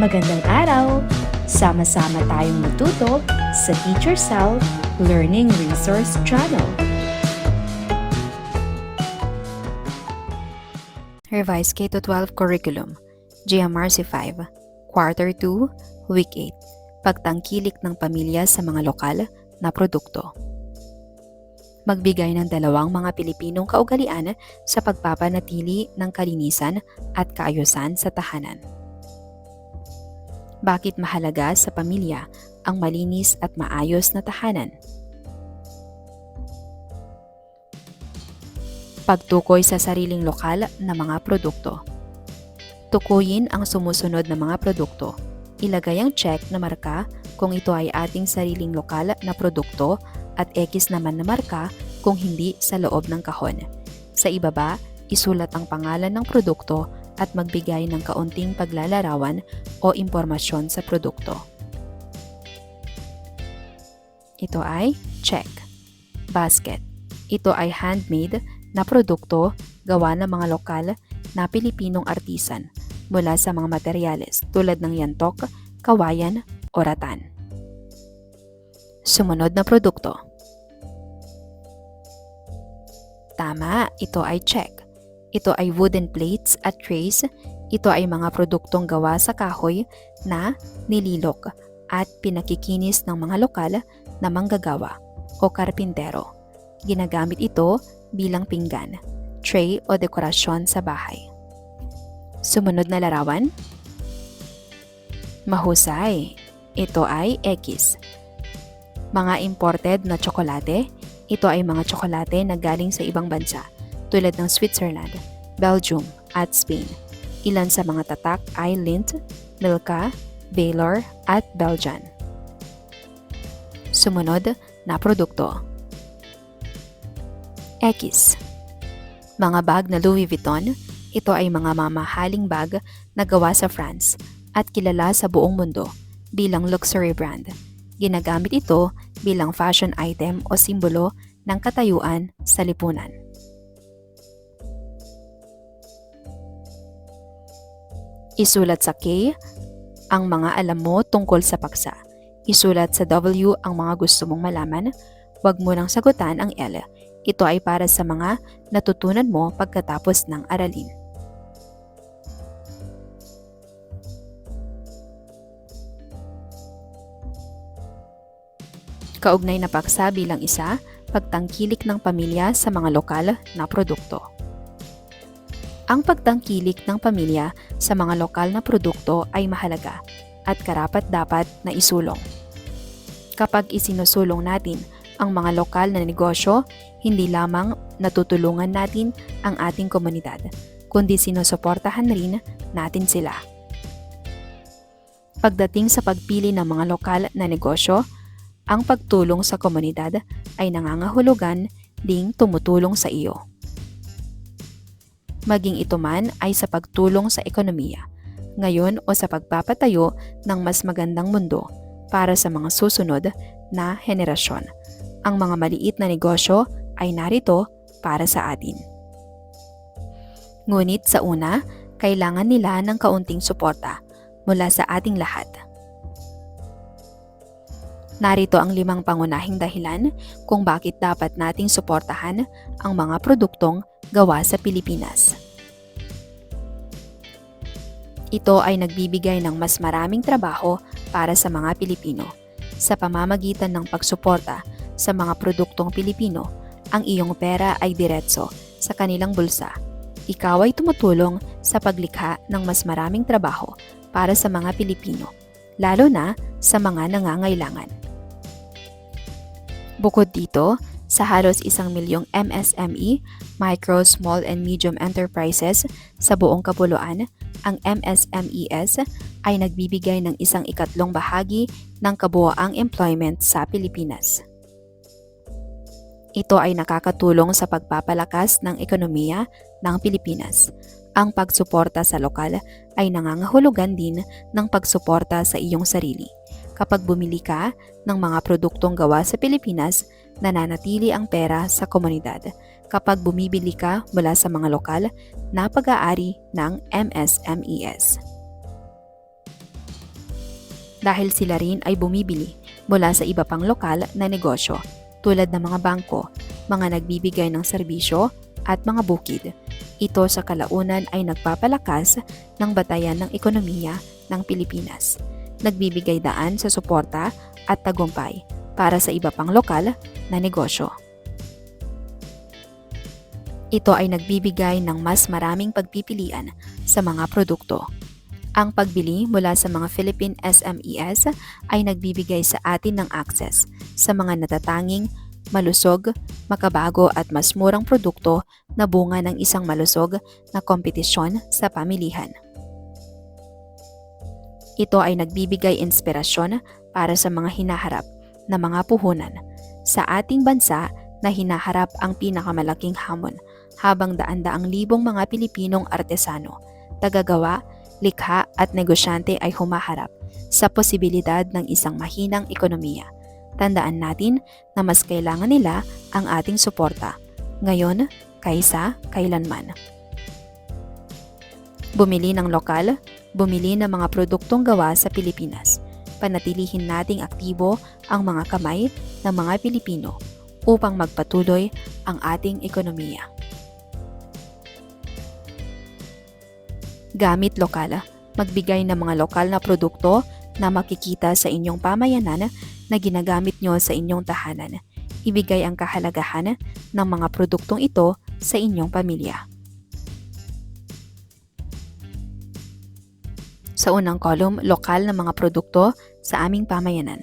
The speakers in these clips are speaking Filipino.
Magandang araw! Sama-sama tayong matuto sa Teacher Sal Learning Resource Channel. Revised K-12 Curriculum, GMRC 5, Quarter 2, Week 8, Pagtangkilik ng pamilya sa mga lokal na produkto. Magbigay ng dalawang mga Pilipinong kaugalian sa pagpapanatili ng kalinisan at kaayusan sa tahanan. Bakit mahalaga sa pamilya ang malinis at maayos na tahanan? Pagtukoy sa sariling lokal na mga produkto. Tukuyin ang sumusunod na mga produkto. Ilagay ang check na marka kung ito ay ating sariling lokal na produkto at X naman na marka kung hindi sa loob ng kahon. Sa ibaba, isulat ang pangalan ng produkto at magbigay ng kaunting paglalarawan o impormasyon sa produkto. Ito ay check. Basket. Ito ay handmade na produkto gawa ng mga lokal na Pilipinong artisan mula sa mga materyales tulad ng yantok, kawayan o ratan. Sumunod na produkto. Tama, ito ay check. Ito ay wooden plates at trays. Ito ay mga produktong gawa sa kahoy na nililok at pinakikinis ng mga lokal na manggagawa o karpintero. Ginagamit ito bilang pinggan, tray o dekorasyon sa bahay. Sumunod na larawan. Mahusay. Ito ay X. Mga imported na tsokolate. Ito ay mga tsokolate na galing sa ibang bansa tulad ng Switzerland, Belgium at Spain. Ilan sa mga tatak ay Lindt, Milka, Baylor at Belgian. Sumunod na produkto. X. Mga bag na Louis Vuitton, ito ay mga mamahaling bag na gawa sa France at kilala sa buong mundo bilang luxury brand. Ginagamit ito bilang fashion item o simbolo ng katayuan sa lipunan. Isulat sa K ang mga alam mo tungkol sa paksa. Isulat sa W ang mga gusto mong malaman. Huwag mo nang sagutan ang L. Ito ay para sa mga natutunan mo pagkatapos ng aralin. Kaugnay na paksa bilang isa, pagtangkilik ng pamilya sa mga lokal na produkto. Ang pagtangkilik ng pamilya sa mga lokal na produkto ay mahalaga at karapat dapat na isulong. Kapag isinusulong natin ang mga lokal na negosyo, hindi lamang natutulungan natin ang ating komunidad, kundi sinusuportahan rin natin sila. Pagdating sa pagpili ng mga lokal na negosyo, ang pagtulong sa komunidad ay nangangahulugan ding tumutulong sa iyo. Maging ito man ay sa pagtulong sa ekonomiya, ngayon o sa pagpapatayo ng mas magandang mundo para sa mga susunod na henerasyon. Ang mga maliit na negosyo ay narito para sa atin. Ngunit sa una, kailangan nila ng kaunting suporta mula sa ating lahat. Narito ang limang pangunahing dahilan kung bakit dapat nating suportahan ang mga produktong gawa sa Pilipinas. Ito ay nagbibigay ng mas maraming trabaho para sa mga Pilipino. Sa pamamagitan ng pagsuporta sa mga produktong Pilipino, ang iyong pera ay diretso sa kanilang bulsa. Ikaw ay tumutulong sa paglikha ng mas maraming trabaho para sa mga Pilipino, lalo na sa mga nangangailangan. Bukod dito, sa halos isang milyong MSME, Micro, Small and Medium Enterprises sa buong kapuluan, ang MSMES ay nagbibigay ng isang ikatlong bahagi ng kabuoang employment sa Pilipinas. Ito ay nakakatulong sa pagpapalakas ng ekonomiya ng Pilipinas. Ang pagsuporta sa lokal ay nangangahulugan din ng pagsuporta sa iyong sarili Kapag bumili ka ng mga produktong gawa sa Pilipinas, nananatili ang pera sa komunidad. Kapag bumibili ka mula sa mga lokal na pag-aari ng MSMES. dahil sila rin ay bumibili mula sa iba pang lokal na negosyo tulad ng mga bangko, mga nagbibigay ng serbisyo at mga bukid. Ito sa kalaunan ay nagpapalakas ng batayan ng ekonomiya ng Pilipinas. Nagbibigay daan sa suporta at tagumpay para sa iba pang lokal na negosyo. Ito ay nagbibigay ng mas maraming pagpipilian sa mga produkto. Ang pagbili mula sa mga Philippine SMEs ay nagbibigay sa atin ng access sa mga natatanging, malusog, makabago at mas murang produkto na bunga ng isang malusog na kompetisyon sa pamilihan. Ito ay nagbibigay inspirasyon para sa mga hinaharap na mga puhunan sa ating bansa na hinaharap ang pinakamalaking hamon habang daan-daang libong mga Pilipinong artesano, tagagawa, likha at negosyante ay humaharap sa posibilidad ng isang mahinang ekonomiya. Tandaan natin na mas kailangan nila ang ating suporta, ngayon kaysa kailanman. Bumili ng lokal, bumili ng mga produktong gawa sa Pilipinas. Panatilihin nating aktibo ang mga kamay ng mga Pilipino upang magpatuloy ang ating ekonomiya. Gamit lokal, magbigay ng mga lokal na produkto na makikita sa inyong pamayanan na ginagamit nyo sa inyong tahanan. Ibigay ang kahalagahan ng mga produktong ito sa inyong pamilya. Sa unang kolum, lokal na mga produkto sa aming pamayanan.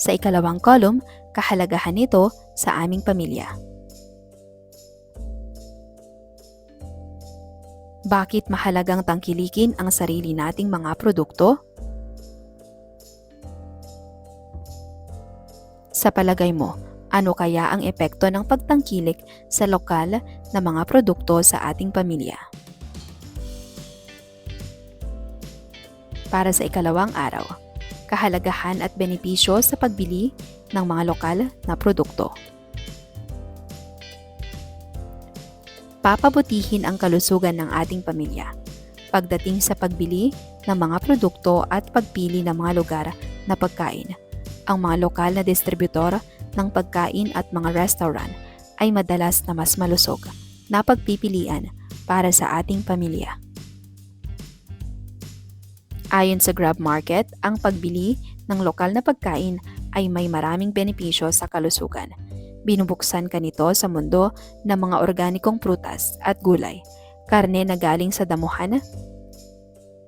Sa ikalawang kolum, kahalagahan nito sa aming pamilya. Bakit mahalagang tangkilikin ang sarili nating mga produkto? Sa palagay mo, ano kaya ang epekto ng pagtangkilik sa lokal na mga produkto sa ating pamilya? Para sa ikalawang araw, kahalagahan at benepisyo sa pagbili ng mga lokal na produkto. Papabutihin ang kalusugan ng ating pamilya. Pagdating sa pagbili ng mga produkto at pagpili ng mga lugar na pagkain, ang mga lokal na distributor ng pagkain at mga restaurant ay madalas na mas malusog na pagpipilian para sa ating pamilya. Ayon sa Grab Market, ang pagbili ng lokal na pagkain ay may maraming benepisyo sa kalusugan. Binubuksan ka nito sa mundo ng mga organikong prutas at gulay, karne na galing sa damuhan,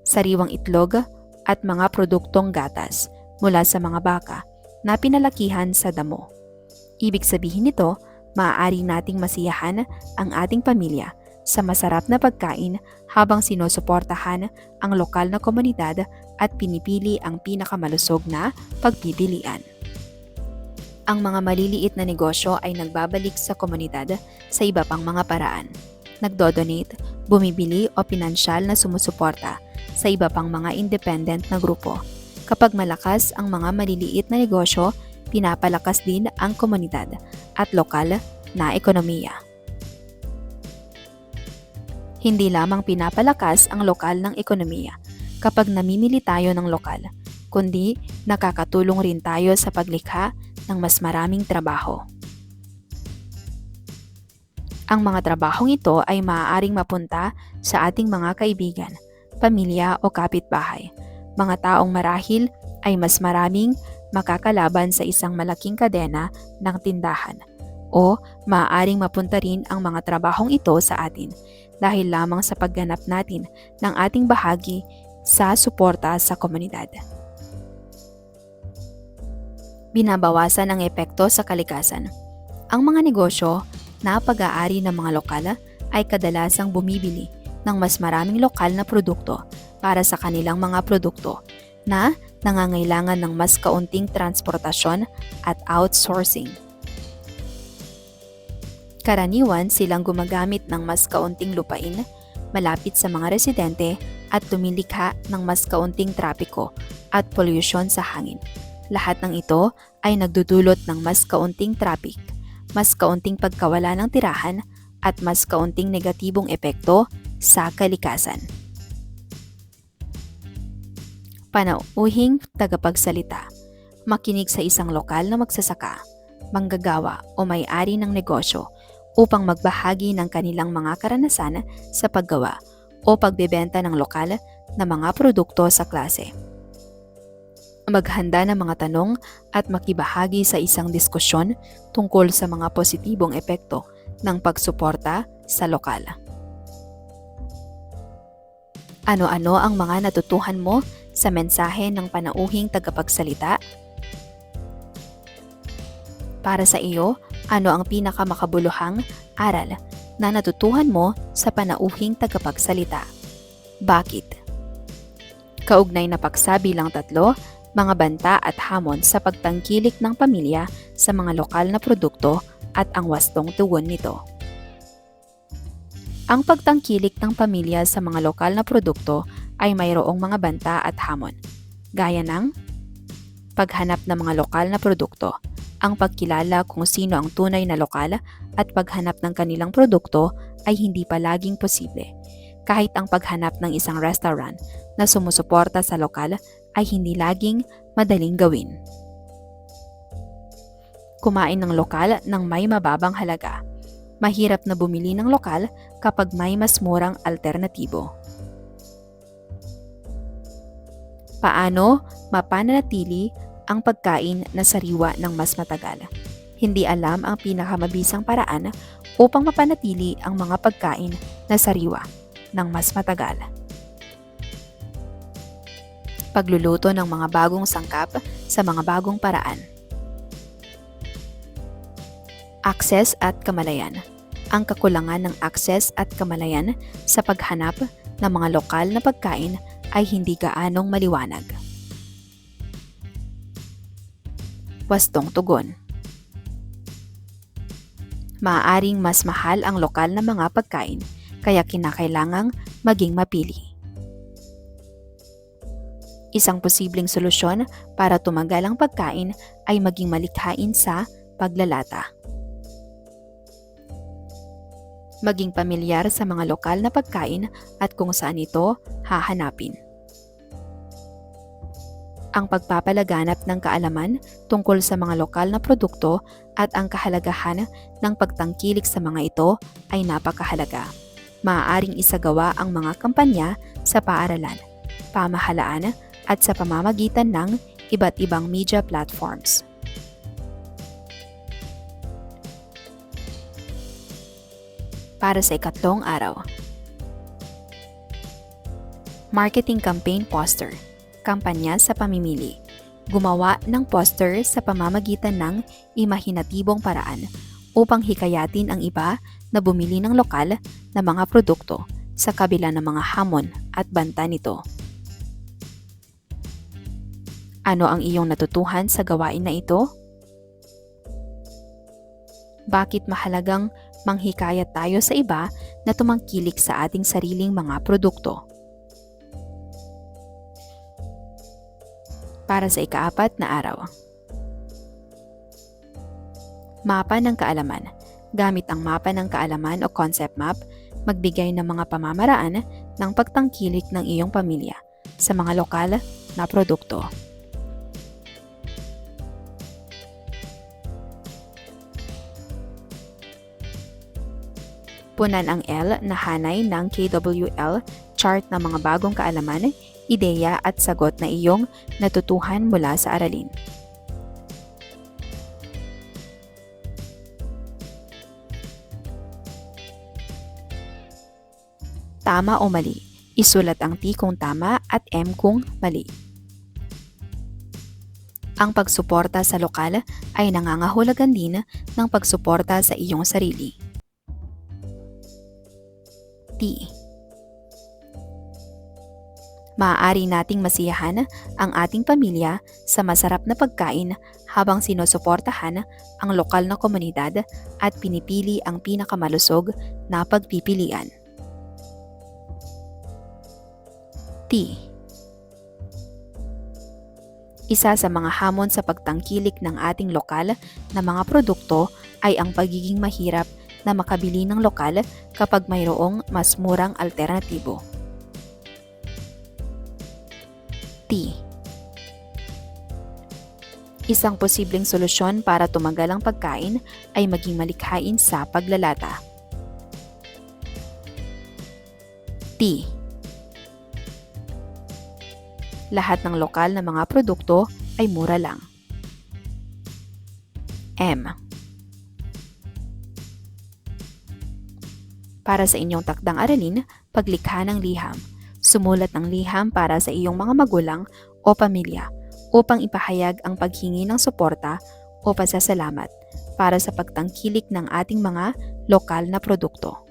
sariwang itlog at mga produktong gatas mula sa mga baka na pinalakihan sa damo. Ibig sabihin nito, maaari nating masiyahan ang ating pamilya sa masarap na pagkain habang sinusuportahan ang lokal na komunidad at pinipili ang pinakamalusog na pagpipilian. Ang mga maliliit na negosyo ay nagbabalik sa komunidad sa iba pang mga paraan. Nagdodonate, bumibili o pinansyal na sumusuporta sa iba pang mga independent na grupo. Kapag malakas ang mga maliliit na negosyo, pinapalakas din ang komunidad at lokal na ekonomiya. Hindi lamang pinapalakas ang lokal ng ekonomiya kapag namimili tayo ng lokal, kundi nakakatulong rin tayo sa paglikha ng mas maraming trabaho. Ang mga trabahong ito ay maaaring mapunta sa ating mga kaibigan, pamilya o kapitbahay. Mga taong marahil ay mas maraming makakalaban sa isang malaking kadena ng tindahan o maaaring mapunta rin ang mga trabahong ito sa atin dahil lamang sa pagganap natin ng ating bahagi sa suporta sa komunidad binabawasan ang epekto sa kalikasan. Ang mga negosyo na pag-aari ng mga lokal ay kadalasang bumibili ng mas maraming lokal na produkto para sa kanilang mga produkto na nangangailangan ng mas kaunting transportasyon at outsourcing. Karaniwan silang gumagamit ng mas kaunting lupain malapit sa mga residente at tumilikha ng mas kaunting trapiko at pollution sa hangin lahat ng ito ay nagdudulot ng mas kaunting traffic, mas kaunting pagkawala ng tirahan at mas kaunting negatibong epekto sa kalikasan. Panauhing tagapagsalita. Makinig sa isang lokal na magsasaka, manggagawa o may-ari ng negosyo upang magbahagi ng kanilang mga karanasan sa paggawa o pagbebenta ng lokal na mga produkto sa klase. Maghanda ng mga tanong at makibahagi sa isang diskusyon tungkol sa mga positibong epekto ng pagsuporta sa lokal. Ano-ano ang mga natutuhan mo sa mensahe ng panauhing tagapagsalita? Para sa iyo, ano ang pinakamakabuluhang aral na natutuhan mo sa panauhing tagapagsalita? Bakit? Kaugnay na paksa bilang tatlo, mga banta at hamon sa pagtangkilik ng pamilya sa mga lokal na produkto at ang wastong tugon nito. Ang pagtangkilik ng pamilya sa mga lokal na produkto ay mayroong mga banta at hamon, gaya ng paghanap ng mga lokal na produkto, ang pagkilala kung sino ang tunay na lokal at paghanap ng kanilang produkto ay hindi palaging posible. Kahit ang paghanap ng isang restaurant na sumusuporta sa lokal ay hindi laging madaling gawin. Kumain ng lokal ng may mababang halaga. Mahirap na bumili ng lokal kapag may mas murang alternatibo. Paano mapanatili ang pagkain na sariwa ng mas matagal? Hindi alam ang pinakamabisang paraan upang mapanatili ang mga pagkain na sariwa ng mas matagal. Pagluluto ng mga bagong sangkap sa mga bagong paraan. Access at kamalayan. Ang kakulangan ng access at kamalayan sa paghanap ng mga lokal na pagkain ay hindi gaanong maliwanag. Wastong tugon. Maaaring mas mahal ang lokal na mga pagkain kaya kinakailangang maging mapili. Isang posibleng solusyon para tumagal ang pagkain ay maging malikhain sa paglalata. Maging pamilyar sa mga lokal na pagkain at kung saan ito hahanapin. Ang pagpapalaganap ng kaalaman tungkol sa mga lokal na produkto at ang kahalagahan ng pagtangkilik sa mga ito ay napakahalaga. Maaaring isagawa ang mga kampanya sa paaralan, pamahalaan at sa pamamagitan ng iba't ibang media platforms. Para sa ikatlong araw. Marketing Campaign Poster Kampanya sa pamimili Gumawa ng poster sa pamamagitan ng imahinatibong paraan upang hikayatin ang iba na bumili ng lokal na mga produkto sa kabila ng mga hamon at banta nito. Ano ang iyong natutuhan sa gawain na ito? Bakit mahalagang manghikayat tayo sa iba na tumangkilik sa ating sariling mga produkto? Para sa ikaapat na araw. Mapa ng kaalaman. Gamit ang mapa ng kaalaman o concept map, magbigay ng mga pamamaraan ng pagtangkilik ng iyong pamilya sa mga lokal na produkto. Punan ang L na hanay ng KWL chart ng mga bagong kaalaman, ideya at sagot na iyong natutuhan mula sa aralin. Tama o mali? Isulat ang T kung tama at M kung mali. Ang pagsuporta sa lokal ay nangangahulugan din ng pagsuporta sa iyong sarili. T. Maaari nating masiyahan ang ating pamilya sa masarap na pagkain habang sinusuportahan ang lokal na komunidad at pinipili ang pinakamalusog na pagpipilian. T. Isa sa mga hamon sa pagtangkilik ng ating lokal na mga produkto ay ang pagiging mahirap na makabili ng lokal kapag mayroong mas murang alternatibo. T. Isang posibleng solusyon para tumagal ang pagkain ay maging malikhain sa paglalata. T. Lahat ng lokal na mga produkto ay mura lang. M. Para sa inyong takdang aralin, paglikha ng liham. Sumulat ng liham para sa iyong mga magulang o pamilya upang ipahayag ang paghingi ng suporta o pasasalamat para sa pagtangkilik ng ating mga lokal na produkto.